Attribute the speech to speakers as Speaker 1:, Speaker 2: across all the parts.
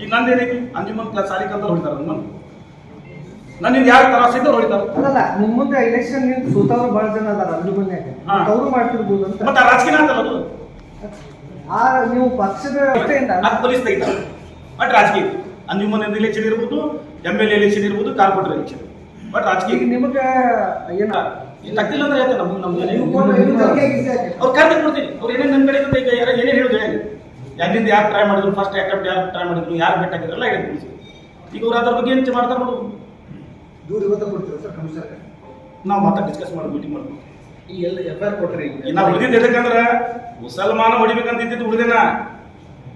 Speaker 1: ಈಗ ನಂದೇನೈತಿ ಅಂಜುಮನ್ ಸಾಲಿಕ್ ಅಂತ ಹೊಡಿತಾರ ನನ್ನ ನನ್ನಿಂದ ಯಾರು ತರಾಸ ಇದ್ದವ್ರು ಹೊಡಿತಾರ.
Speaker 2: ನಿಮ್ ಮುಂದೆ ಎಲೆಕ್ಷನ್ ನಿಂತ ಸೋತವ್ರು ಬಹಳ ಜನ ಅದಾರ ಅಲ್ಲಿ ಮನ್ಯಾಗ
Speaker 1: ಹಾ.
Speaker 2: ಅವರು ಮಾಡ್ತಿರ್ಬೋದು ಅಂತ.
Speaker 1: ಮತ್ತೆ ರಾಜಕೀಯ ಅಂತ ಅದು.
Speaker 2: ಆ ನೀವು ಪಕ್ಷದ ವ್ಯವಸ್ಥೆಯಿಂದ
Speaker 1: ಅದು ಪೊಲೀಸ್ ತೆಗಿತಾರೆ. ಬಟ್ ರಾಜಕೀಯ. ಅಂಜುಮನ್ ಎಲೆಕ್ಷನ್ ಇರ್ಬೋದು ಎಂ ಎಲ್ ಎಲೆಕ್ಷನ್ ಇರ್ಬೋದು ಕಾರ್ಪೊರೇಟರ್ ಎಲೆಕ್ಷನ್ ಬಟ್ ರಾಜಕೀಯ.
Speaker 2: ನಿಮಗೆ ಏನ?
Speaker 1: ತಗ್ದಿಲ್ಲ ಅಂದ್ರೆ ಹೇಳ್ತಾರೆ ನಮ್ಗೆ ನಮ್ಗೆ. ಅವ್ರು ಕರೆದು ಕೊಡ್ತೀನಿ. ಅವ್ರು ಏನೇನು ನನ್ನ ಕಡೆ ಈಗ ಯಾರು ಏನೇನು ಹೇಳಿ ಯಾರು ಟ್ರೈ ಮಾಡಿದ್ರು ಫಸ್ಟ್ ಅಟೆಂಪ್ಟ್ ಯಾರು ಟ್ರೈ ಮಾಡಿದ್ರು ಯಾರು ಬೆಟ್ ಹಾಕಿದ್ರಲ್ಲ ಹೇಳಿ ಈಗ ಅವ್ರು ಅದ್ರ ಬಗ್ಗೆ ಏನು ಮಾಡ್ತಾರೆ ನೋಡು.
Speaker 2: ದೂರ ಇವತ್ತು ಕೊಡ್ತೀರಾ ಸರ್ ಕಮಿಷನರ್
Speaker 1: ನಾವು ಮತ್ತೆ ಡಿಸ್ಕಸ್ ಮಾಡಿ ಮೀಟಿಂಗ್ ಮಾಡ್ಬೇಕು
Speaker 2: ಈ ಎಲ್ಲ ಎಫ್ ಆರ್ ಕೊಟ್ರಿ
Speaker 1: ನಾವು ಉಳಿದಿದ್ದು ಎದಕ್ಕಂದ್ರೆ ಮುಸಲ್ಮಾನ ಹೊಡಿಬೇಕಂತ ಇದ್ದಿದ್ದು ಉಳಿದೇನ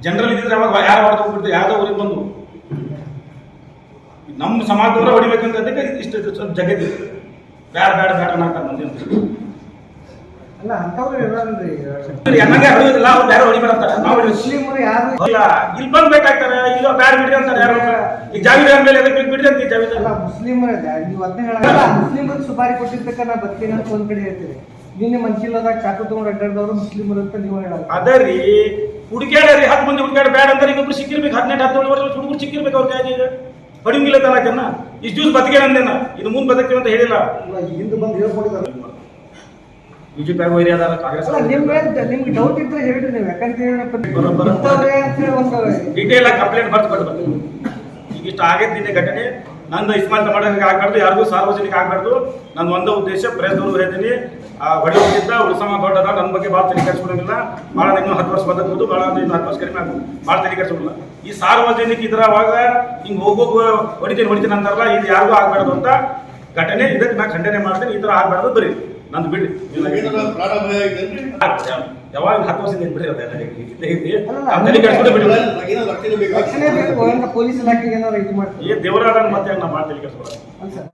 Speaker 1: ಜನರಲ್ ಇದ್ದಿದ್ರೆ ಅವಾಗ ಯಾರು ಹೊಡೆದು ಹೋಗ್ಬಿಡ್ತು ಯಾವುದೋ ಊರಿಗೆ ಬಂದು. ನಮ್ಮ ಸಮಾಜದವರ ಹೊಡಿಬೇಕಂತ ಇಷ್ಟು ಸ್ವಲ್ಪ ಜಗತ್ತಿದೆ ಬ್ಯಾಡ ಬ್ಯಾಡ ಬ್ಯಾಡ ಅನ್ನಕ್ತಾರೆ ಮಂದಿ
Speaker 2: ಅಲ್ಲ ಅಂತವ್ರು ಇರೋದ್ರಿ
Speaker 1: ಎನ್ನಂಗೆ ಹೊಡಿಯೋದಿಲ್ಲ ಅವ್ರು ಬೇರೆ ಹೊಡಿಬೇಕಂತಾರೆ ನಾವು ಹೊಡಿಬೇಕು.
Speaker 2: ಯಾರು?
Speaker 1: ಇಲ್ಲ ಇಲ್ಲಿ ಬಂದ್ ಬೇಕಾಗ್ತಾರೆ. ಇಲ್ಲ ಬ್ಯಾಡ ಬಿಡ್ರಿ ಅಂತಾರೆ ಯಾರು. ಈಗ ಜಾವೀದ್ ಮೇಲೆ ಎದಕ್ಕೆ ಬಿಡ್ರಿ ಅಂತ ಜಾವೀದ್
Speaker 2: ಅಲ್ಲ ಮುಸ್ಲಿಮರ ನೀವು ಅದನ್ನ ಹೇಳಲ್ಲ ಮುಸ್ಲಿಮರಿಗೆ ಸುಪಾರಿ ಕೊಟ್ಟಿದ್ದಕ್ಕ ನಾ ಬರ್ತೀನಿ ಅಂತ ಒಂದ್ ಕಡೆ ಹೇಳ್ತೀರಿ. ನಿನ್ನೆ ಮಂಚಿಲ್ಲದಾಗ ಚಾಕು ತಗೊಂಡು ಅಡ್ಡಾಡ್ದವ್ರು ಮುಸ್ಲಿಮರು ಅಂತ ನೀವು ಹೇಳಲ್ಲ
Speaker 1: ಅದೇ ರೀ ಹುಡುಕ್ಯಾಡ್ರಿ ಹತ್ತು ಮಂದಿ ಹುಡುಕ್ಯಾಡ ಬೇಡ ಅಂತ ಇನ್ನೊಬ್ರು ಸಿಕ್ಕಿರ್ಬೇಕು. ಹದಿನೆಂಟು ಹದಿನೇಳು ವರ್ಷ ಹುಡುಗರು ಸಿಕ್ಕಿರ್ಬೇಕು ಅವ್ರ ಕೈ ಹೊಡಿಂಗಿಲ್ಲ ತಲಾಕನ್ನ ಇಷ್ಟು ದಿವಸ ಬದುಕೇ ಅಂದೇನ ಇದು ಮುಂದೆ ಅಂತ ಹೇಳಿಲ್ಲ.
Speaker 2: ಹಿಂದೆ ಬಂದು ಹೇಳ್ಕೊಂಡಿದ್ದಾರೆ
Speaker 1: ಬಿಜೆಪಿ ಅದಾರ ಕಾಂಗ್ರೆಸ್
Speaker 2: ನಿಮ್ಗೆ ಡೌಟ್ ಇದ್ರೆ ಹೇಳ್ರಿ ನೀವು ಯಾಕಂತ ಹೇಳಪ್ಪ
Speaker 1: ಡೀಟೇಲ್ ಆಗಿ ಕಂಪ್ಲೇಂಟ್ ಬರ್ತು ಕೊಟ್ಟು ಬರ್ತೀನಿ ಇಷ್ಟು ಆಗೈತೆ ನಿನ್ನೆ ಘಟನೆ. ನಂದು ಇಸ್ಮಾಲ್ ಮಾಡೋದಕ್ಕೆ ಆಗ್ಬಾರ್ದು ಯಾರಿಗೂ ಸಾರ್ವಜನಿಕ ಆಗ್ಬಾರ್ದು. ನನ್ನ ಒಂದೇ ಉದ್ದೇಶ ಪ್ರೆಸ್ದವ್ರು ಹೇಳ್ತೀನಿ. ಆ ಹೊಡೆಯೋದ್ರಿಂದ ಉಳಿಸಮ ದೊಡ್ಡದ ನನ್ನ ಬಗ್ಗೆ ಭಾಳ ತಲೆ ಕೆಡಿಸ್ಕೊಳಂಗಿಲ್ಲ ಭಾಳ ನಿಮ್ಮ ಹತ್ತು ವರ್ಷ ಬದಕ್ಬೋದು ಭಾಳ ಇನ್ನು ಹತ್ತು ವರ್ಷ ಕಡಿಮೆ ಆಗ್ಬೋದು ಭಾಳ ತಲೆ ಕೆಡಿಸ್ಕೊಳ್ಳಲ್ಲ ಈ ಸಾರ್ವಜನಿಕ ಇದ್ರವಾಗ ಹಿಂಗೆ ಹೋಗೋಗ ಹೊಡಿತೀನಿ ಹೊಡಿತೀನಿ ಅಂತಾರಲ್ಲ ಇದು ಯಾರಿಗೂ ಆಗ್ಬಾರ್ದು ಅಂತ ಘಟನೆ ಇದಕ್ಕೆ ನಾ ಖಂಡನೆ ಮಾಡ್ತೀನಿ ಈ ಥರ ಆಗ್ಬಾರ್ದು ಬರೀ ನಂದು ಬಿಡಿ? ಯಾವಾಗ ಹತ್ತು ವರ್ಷದಿಂದ ನಾವ್ ತಲೆ ಕೆಡಿಸ್ಕೊಂಡೇ ಬಿಡಿ
Speaker 2: ಪೊಲೀಸ್ ಇಲಾಖೆಗೆ ಏನಾರು ಇದು ಮಾಡ್ತಾರೆ?
Speaker 1: ಈ ದೇವರಾದ ಮತ್ತೆ ನಾ ಕೆಲಸ.
Speaker 2: ಸರ್.